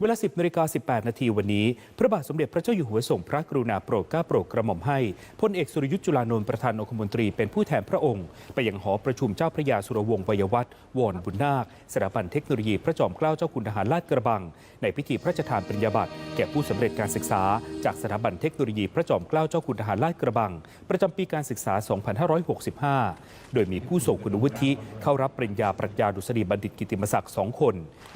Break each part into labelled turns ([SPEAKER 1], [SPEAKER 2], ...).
[SPEAKER 1] เวลา 10นาฬิกา18 นาทีวันนี้ พระบาทสมเด็จพระเจ้าอยู่หัวทรงพระกรุณาโปรดเกล้าโปรดกระหม่อมให้พลเอกสุรยุทธ์จุลานนท์ประธานองคมนตรีเป็นผู้แทนพระองค์ ไปยังหอประชุมเจ้าพระยาสุรวงศ์วัยวัฒน์วรบุญนาคสถาบันเทคโนโลยีพระจอมเกล้าเจ้าคุณทหารลาดกระบัง ในพิธีพระราชทานปริญญาบัตรแก่ผู้สำเร็จการศึกษา จากสถาบันเทคโนโลยีพระจอมเกล้าเจ้าคุณทหารลาดกระบัง ประจำปีการศึกษา 2565 โดยมีผู้ทรงคุณวุฒิเข้ารับปริญญาปรัชญาดุษฎีบัณฑิตกิตติมศักดิ์สองคน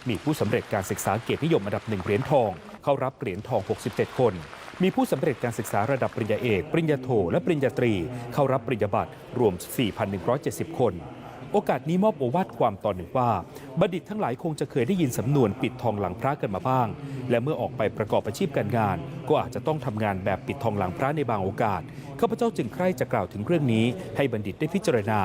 [SPEAKER 1] มีผู้สำเร็จการศึกษาเกียรตินิยมอันดับหนึ่งเหรียญทอง เข้ารับเหรียญทอง 67 คน มีผู้สำเร็จการศึกษาระดับปริญญาเอก ปริญญาโท และปริญญาตรี เข้ารับปริญญาบัตรรวม 4,170 คน โอกาสนี้มอบโอวาทความตอนหนึ่งว่า บัณฑิตทั้งหลายคงจะเคยได้ยินสำนวนปิดทองหลังพระกันมาบ้าง และเมื่อออกไปประกอบอาชีพการงาน ก็อาจจะต้องทำงานแบบปิดทองหลังพระในบางโอกาสข้าพเจ้าจึงใคร่จะกล่าวถึงเรื่องนี้ ให้บัณฑิตได้พิจารณา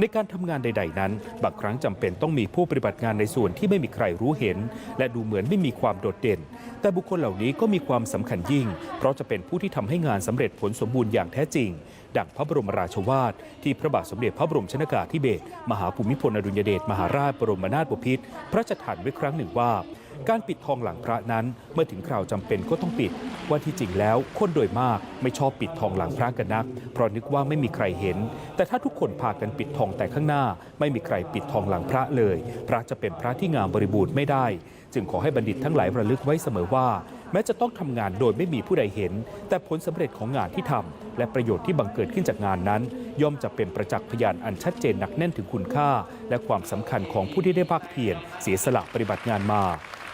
[SPEAKER 1] ในการทำงานใด ๆ นั้น บางครั้งจำเป็นต้องมีผู้ปฏิบัติงานในส่วนที่ไม่มีใครรู้เห็น และดูเหมือนไม่มีความโดดเด่น แต่บุคคลเหล่านี้ก็มีความสำคัญยิ่ง เพราะจะเป็นผู้ที่ทำให้งานสำเร็จผลสมบูรณ์อย่างแท้จริง ดังพระบรมราชวาท ที่พระบาทสมเด็จพระบรมชนากาธิเบศรมหาภูมิพลอดุลยเดชมหาราชบรมนาถบพิตรพระราชทานไว้ครั้งหนึ่งว่า การปิดทองหลังพระนั้น เมื่อถึงคราวจำเป็นก็ต้องปิด ว่าที่จริงแล้วคนโดยมากไม่ชอบปิดทองหลังพระกันนัก เพราะนึกว่าไม่มีใครเห็น แต่ถ้าทุกคนพากันปิดทองแต่ข้างหน้า ไม่มีใครปิดทองหลังพระเลย พระจะเป็นพระที่งามบริบูรณ์ไม่ได้ จึงขอให้บัณฑิตทั้งหลายระลึกไว้เสมอว่า แม้จะต้องทำงานโดยไม่มีผู้ใดเห็น แต่ผลสำเร็จของงานที่ทำและประโยชน์ที่บังเกิดขึ้นจากงานนั้น ย่อมจะเป็นประจักษ์พยานอันชัดเจนหนักแน่นถึงคุณค่า และความสำคัญของผู้ที่ได้ภาคเพียรเสียสละปฏิบัติงานมา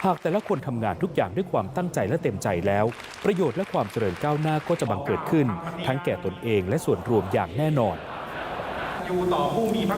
[SPEAKER 1] หากแต่ละคนทำงานทุกอย่างด้วยความตั้งใจและเต็มใจแล้ว ประโยชน์และความเจริญก้าวหน้าก็จะบังเกิดขึ้น ทั้งแก่ตนเองและส่วนรวมอย่างแน่นอน